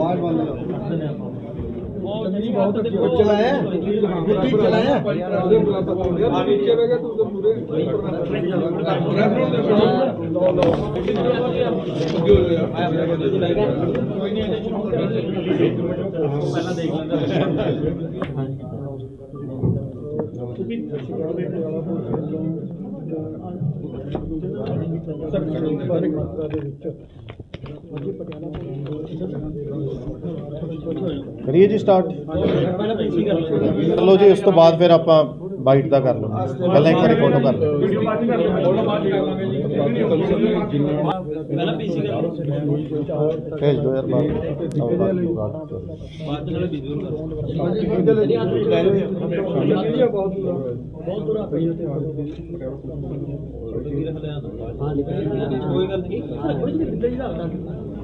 ਆਵਾਜ਼ ਬੰਦ ਕਰੋ। ਚੰਗੀ ਬਹੁਤ ਚਲਾਇਆ। ਗੁੱਟੀ ਚਲਾਇਆ ਉਹਦੇ ਬਰਾਬਰ ਹੋ ਗਿਆ ਨੀਚੇ ਬਹਿ ਗਿਆ ਤੂੰ ਤੇ ਮੂਰੇ ਪਹਿਲਾਂ ਦੇਖ ਲੈਂਦਾ। ਸਰ ਕਰੋ ਦੇ ਵਿੱਚ ਕਰੀਏ ਜੀ ਸਟਾਰਟ ਚਲੋ ਜੀ ਉਸ ਤੋਂ ਬਾਅਦ ਫਿਰ ਆਪਾਂ ਬਾਈਟ ਦਾ ਕਰ ਲਵਾਂ ਪਹਿਲਾਂ ਇੱਕ ਵਾਰੀ ਫੋਟੋ ਕਰ ਲਓ। ਪਹਿਲਾਂ ਪੀਸੀ ਕਰ ਭੇਜ ਦਿਓ ਯਾਰ ਬਾਅਦ ਆਓ ਬਾਅਦ ਬਾਅਦ ਬਾਅਦ ਚ। ਨਾਲੇ ਵੀਡੀਓ ਕਰ ਕੋਈ ਗੱਲ ਨਹੀਂ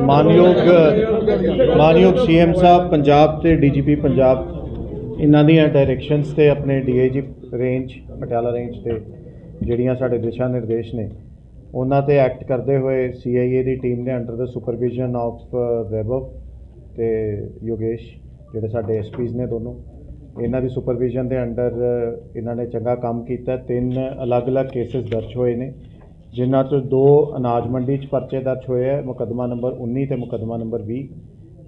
ਮਾਨਯੋਗ ਮਾਨਯੋਗ ਸੀਐਮ ਸਾਹਿਬ, ਪੰਜਾਬ ਤੇ ਡੀਜੀਪੀ ਪੰਜਾਬ, ਇਹਨਾਂ ਦੀਆਂ ਡਾਇਰੈਕਸ਼ਨਸ ਤੇ ਆਪਣੇ ਡੀਏਜੀ ਰੇਂਜ ਪਟਿਆਲਾ ਰੇਂਜ ਤੇ ਜਿਹੜੀਆਂ ਸਾਡੇ ਦਿਸ਼ਾ ਨਿਰਦੇਸ਼ ਨੇ, ਉਹਨਾਂ ਤੇ ਐਕਟ ਕਰਦੇ ਹੋਏ ਸੀਆਈਏ ਦੀ ਟੀਮ ਨੇ ਅੰਡਰ ਦਾ ਸੁਪਰਵਿਜ਼ਨ ਆਫ ਵੈਭਵ ਤੇ ਯੋਗੇਸ਼ ਜਿਹੜੇ ਸਾਡੇ ਐਸਪੀਜ਼ ਨੇ ਦੋਨੋਂ ਇਹਨਾਂ ਦੀ ਸੁਪਰਵਿਜ਼ਨ ਦੇ ਅੰਡਰ ਇਹਨਾਂ ਨੇ ਚੰਗਾ ਕੰਮ ਕੀਤਾ। ਤਿੰਨ ਅਲੱਗ-ਅਲੱਗ ਕੇਸਿਸ ਦਰਜ ਹੋਏ ਨੇ, ਜਿਨ੍ਹਾਂ ਤੋਂ ਦੋ ਅਨਾਜ ਮੰਡੀ 'ਚ ਪਰਚੇ ਦਰਜ ਹੋਏ ਹੈ ਮੁਕੱਦਮਾ ਨੰਬਰ 19 ਤੇ ਮੁਕੱਦਮਾ ਨੰਬਰ 20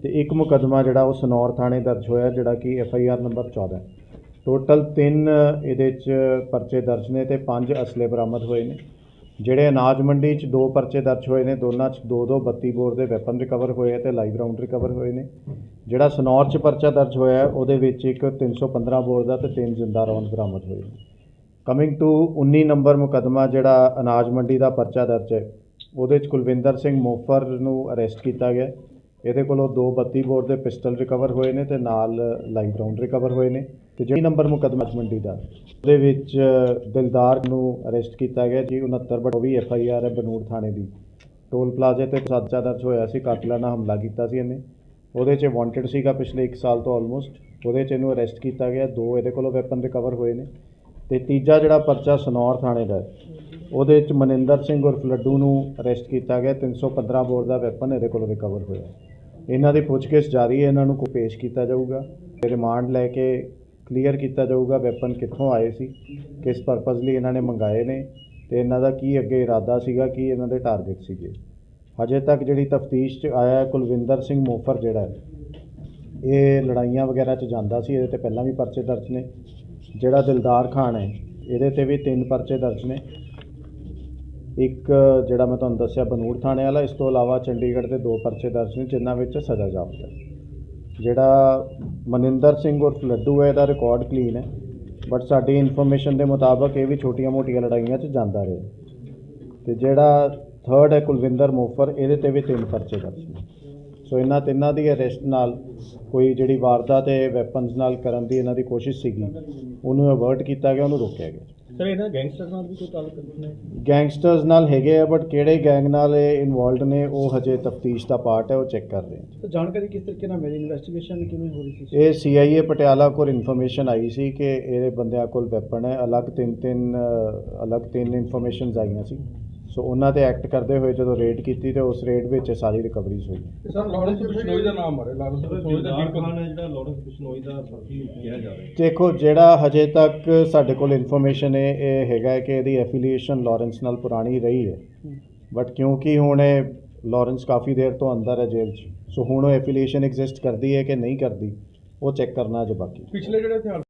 ਤੇ ਇੱਕ ਮੁਕੱਦਮਾ ਜਿਹੜਾ ਉਹ ਸਨੌਰ ਥਾਣੇ ਦਰਜ ਹੋਇਆ, ਜਿਹੜਾ ਕਿ F I R number 14 total ਤਿੰਨ ਇਹਦੇ 'ਚ ਪਰਚੇ ਦਰਜ ਨੇ ਤੇ ਪੰਜ ਅਸਲੇ ਬਰਾਮਦ ਹੋਏ ਨੇ। ਜਿਹੜੇ ਅਨਾਜ ਮੰਡੀ 'ਚ ਦੋ ਪਰਚੇ ਦਰਜ ਹੋਏ ਨੇ, ਦੋਨਾਂ 'ਚ ਦੋ ਦੋ 32 ਬੋਰ ਦੇ ਵੈਪਨ ਰਿਕਵਰ ਹੋਏ ਆ ਤੇ ਲਾਈਵ ਰਾਉਂਡ ਰਿਕਵਰ ਹੋਏ ਨੇ। ਜਿਹੜਾ ਸਨੌਰ 'ਚ ਪਰਚਾ ਦਰਜ ਹੋਇਆ ਉਹਦੇ ਵਿੱਚ ਇੱਕ 315 ਬੋਰ ਦਾ ਤੇ ਤਿੰਨ ਜ਼ਿੰਦਾ ਰੌਂਦ ਬਰਾਮਦ ਹੋਏ ਕਮਿੰਗ ਟੂ 19 ਨੰਬਰ ਮੁਕੱਦਮਾ ਜਿਹੜਾ ਅਨਾਜ ਮੰਡੀ ਦਾ ਪਰਚਾ ਦਰਜ ਹੈ, ਉਹਦੇ 'ਚ ਕੁਲਵਿੰਦਰ ਸਿੰਘ ਮੋਫਰ ਨੂੰ ਅਰੈਸਟ ਕੀਤਾ ਗਿਆ ਇਹਦੇ ਕੋਲੋਂ ਦੋ 32 ਬੋਰ ਦੇ ਪਿਸਟਲ ਰਿਕਵਰ ਹੋਏ ਨੇ ਤੇ ਨਾਲ ਲਾਈਵ ਰਾਉਂਡ ਰਿਕਵਰ ਹੋਏ ਨੇ। ਤੇ ਜਿਹੜੀ ਨੰਬਰ ਮੁਕੱਦਮਾ ਮੰਡੀ ਦਾ, ਉਹਦੇ ਵਿੱਚ ਦਿਲਦਾਰ ਨੂੰ ਅਰੈਸਟ ਕੀਤਾ ਗਿਆ ਜੀ 69 ਬਟ ਉਹ ਵੀ ਐਫ ਆਈ ਆਰ ਹੈ, ਬਨੂੜ ਥਾਣੇ ਦੀ। ਟੋਲ ਪਲਾਜ਼ੇ ਤੇ ਪਰਚਾ ਦਰਜ ਹੋਇਆ ਸੀ ਕਾਤਲਾਨਾ ਹਮਲਾ ਕੀਤਾ ਸੀ ਇਹਨੇ। ਉਹਦੇ 'ਚ ਵਾਂਟਡ ਸੀਗਾ ਪਿਛਲੇ 1 ਸਾਲ ਤੋਂ ਆਲਮੋਸਟ ਉਹਦੇ 'ਚ ਇਹਨੂੰ ਅਰੈਸਟ ਕੀਤਾ ਗਿਆ। ਦੋ ਇਹਦੇ ਕੋਲੋਂ ਵੈਪਨ ਰਿਕਵਰ ਹੋਏ ਨੇ। ਤੇ ਤੀਜਾ ਜਿਹੜਾ ਪਰਚਾ ਸਨੌਰ ਥਾਣੇ ਦਾ ਉਹਦੇ 'ਚ ਮਨਿੰਦਰ ਸਿੰਘ ਉਰਫ ਲੱਡੂ ਨੂੰ ਅਰੈਸਟ ਕੀਤਾ ਗਿਆ। 315 ਬੋਰ ਦਾ ਵੈਪਨ ਇਹਦੇ ਕੋਲੋਂ ਰਿਕਵਰ ਹੋਇਆ ਇਹਨਾਂ ਦੀ ਪੁੱਛਗਿੱਛ ਜਾਰੀ ਹੈ। ਇਹਨਾਂ ਨੂੰ ਕੋ ਪੇਸ਼ ਕੀਤਾ ਜਾਊਗਾ। ਤੇ ਰਿਮਾਂਡ ਲੈ ਕੇ ਕਲੀਅਰ ਕੀਤਾ ਜਾਊਗਾ ਵੈਪਨ ਕਿੱਥੋਂ ਆਏ ਸੀ, ਕਿਸ ਪਰਪਸ ਲਈ ਇਹਨਾਂ ਨੇ ਮੰਗਾਏ ਨੇ। ਤੇ ਇਹਨਾਂ ਦਾ ਕੀ ਅੱਗੇ ਇਰਾਦਾ ਸੀਗਾ, ਕੀ ਇਹਨਾਂ ਦੇ ਟਾਰਗੇਟ ਸੀਗੇ। ਹਜੇ ਤੱਕ ਜਿਹੜੀ ਤਫਤੀਸ਼ 'ਚ ਆਇਆ ਕੁਲਵਿੰਦਰ ਸਿੰਘ ਮੋਫਰ ਜਿਹੜਾ ਇਹ ਲੜਾਈਆਂ ਵਗੈਰਾ 'ਚ ਜਾਂਦਾ ਸੀ, ਇਹਦੇ ਤੇ ਪਹਿਲਾਂ ਵੀ ਪਰਚੇ ਦਰਜ ਨੇ। ਜਿਹੜਾ ਦਿਲਦਾਰ ਖਾਨ ਹੈ, ਇਹਦੇ ਤੇ ਵੀ ਤਿੰਨ ਪਰਚੇ ਦਰਜ ਨੇ। ਇੱਕ ਜਿਹੜਾ ਮੈਂ ਤੁਹਾਨੂੰ ਦੱਸਿਆ, ਬਨੂੜ ਥਾਣੇ ਵਾਲਾ, ਇਸ ਤੋਂ ਇਲਾਵਾ ਚੰਡੀਗੜ੍ਹ ਦੇ ਦੋ ਪਰਚੇ ਦਰਜ ਨੇ, ਜਿਨ੍ਹਾਂ ਵਿੱਚ ਸਜ਼ਾ ਜਾਪਦਾ ਜਿਹੜਾ ਮਨਿੰਦਰ ਸਿੰਘ ਉਰਫ ਲੱਡੂ ਹੈ, ਇਹਦਾ ਰਿਕਾਰਡ ਕਲੀਨ ਹੈ ਬਟ ਸਾਡੀ ਇਨਫੋਰਮੇਸ਼ਨ ਦੇ ਮੁਤਾਬਕ ਇਹ ਵੀ ਛੋਟੀਆਂ-ਮੋਟੀਆਂ ਲੜਾਈਆਂ 'ਚ ਜਾਂਦਾ ਰਿਹਾ। ਤੇ ਜਿਹੜਾ ਥਰਡ ਹੈ ਕੁਲਵਿੰਦਰ ਮੋਫਰ ਇਹਦੇ ਤੇ ਵੀ ਤਿੰਨ ਪਰਚੇ ਦਰਜ ਨੇ। ਸੋ ਇਹਨਾਂ ਤਿੰਨਾਂ ਦੀ ਅਰੈਸਟ ਨਾਲ ਕੋਈ ਜਿਹੜੀ ਵਾਰਦਾਤ ਹੈ ਵੈਪਨਸ ਨਾਲ ਕਰਨ ਦੀ ਇਹਨਾਂ ਦੀ ਕੋਸ਼ਿਸ਼ ਸੀਗੀ ਉਹਨੂੰ ਅਵਰਟ ਕੀਤਾ ਗਿਆ ਉਹਨੂੰ ਰੋਕਿਆ ਗਿਆ। ਸਰ ਇਹਨਾਂ ਗੈਂਗਸਟਰਸ ਨਾਲ ਵੀ ਕੋਈ ਤਾਲੁਕ ਨੇ ਗੈਂਗਸਟਰਸ ਨਾਲ ਹੈਗੇ ਆ ਬਟ ਕਿਹੜੇ ਗੈਂਗ ਨਾਲ ਇਹ ਇਨਵੋਲਡ ਨੇ ਉਹ ਹਜੇ ਤਫਤੀਸ਼ ਦਾ ਪਾਰਟ ਹੈ ਉਹ ਚੈੱਕ ਕਰ ਰਹੇ ਹਾਂ ਜਾਣਕਾਰੀ ਕਿਸ ਤਰੀਕੇ ਨਾਲ ਮੇਰੀ ਇਨਵੈਸਟੀਗੇਸ਼ਨ ਕਿਵੇਂ ਹੋ ਰਹੀ ਸੀ? ਇਹ ਸੀਆਈਏ ਪਟਿਆਲਾ ਕੋਲ ਇਨਫੋਰਮੇਸ਼ਨ ਆਈ ਸੀ ਕਿ ਇਹਦੇ ਬੰਦਿਆਂ ਕੋਲ ਵੈਪਨ ਹੈ ਅਲੱਗ ਤਿੰਨ ਤਿੰਨ ਅਲੱਗ ਤਿੰਨ ਇਨਫੋਰਮੇਸ਼ਨਸ ਆਈਆਂ ਸੀ। ਸੋ ਉਹਨਾਂ ਤੇ ਐਕਟ ਕਰਦੇ ਹੋਏ ਜਦੋਂ ਰੇਡ ਕੀਤੀ ਤੇ ਉਸ ਰੇਡ ਵਿੱਚ ਇਹ ਸਾਰੀ ਰਿਕਵਰੀਜ਼ ਹੋਈ। ਸਰ ਲਾਰੈਂਸ ਬਿਸ਼ਨੋਈ ਦਾ ਨਾਮ ਆ ਰਿਹਾ। ਲਾਰੈਂਸ ਬਿਸ਼ਨੋਈ ਦਾ ਖਾਨ ਹੈ ਜਿਹੜਾ ਲਾਰੈਂਸ ਬਿਸ਼ਨੋਈ ਦਾ ਸਾਥੀ ਕਿਹਾ ਜਾ ਰਿਹਾ ਦੇਖੋ ਜਿਹੜਾ ਹਜੇ ਤੱਕ ਸਾਡੇ ਕੋਲ ਇਨਫੋਰਮੇਸ਼ਨ ਹੈ ਇਹ ਹੈਗਾ ਹੈ ਕਿ ਇਹਦੀ ਐਫੀਲੀਏਸ਼ਨ ਲਾਰੈਂਸ ਨਾਲ ਪੁਰਾਣੀ ਰਹੀ ਹੈ। ਬਟ ਕਿਉਂਕਿ ਹੁਣ ਇਹ ਲਾਰੈਂਸ ਕਾਫੀ ਦੇਰ ਤੋਂ ਅੰਦਰ ਹੈ ਜੇਲ੍ਹ 'ਚ ਸੋ ਹੁਣ ਉਹ ਐਫੀਲੀਏਸ਼ਨ ਐਗਜ਼ਿਸਟ ਕਰਦੀ ਹੈ ਕਿ ਨਹੀਂ ਕਰਦੀ ਉਹ ਚੈੱਕ ਕਰਨਾ ਜੇ ਬਾਕੀ ਪਿਛਲੇ ਜਿਹੜੇ ਹਥਿਆਰ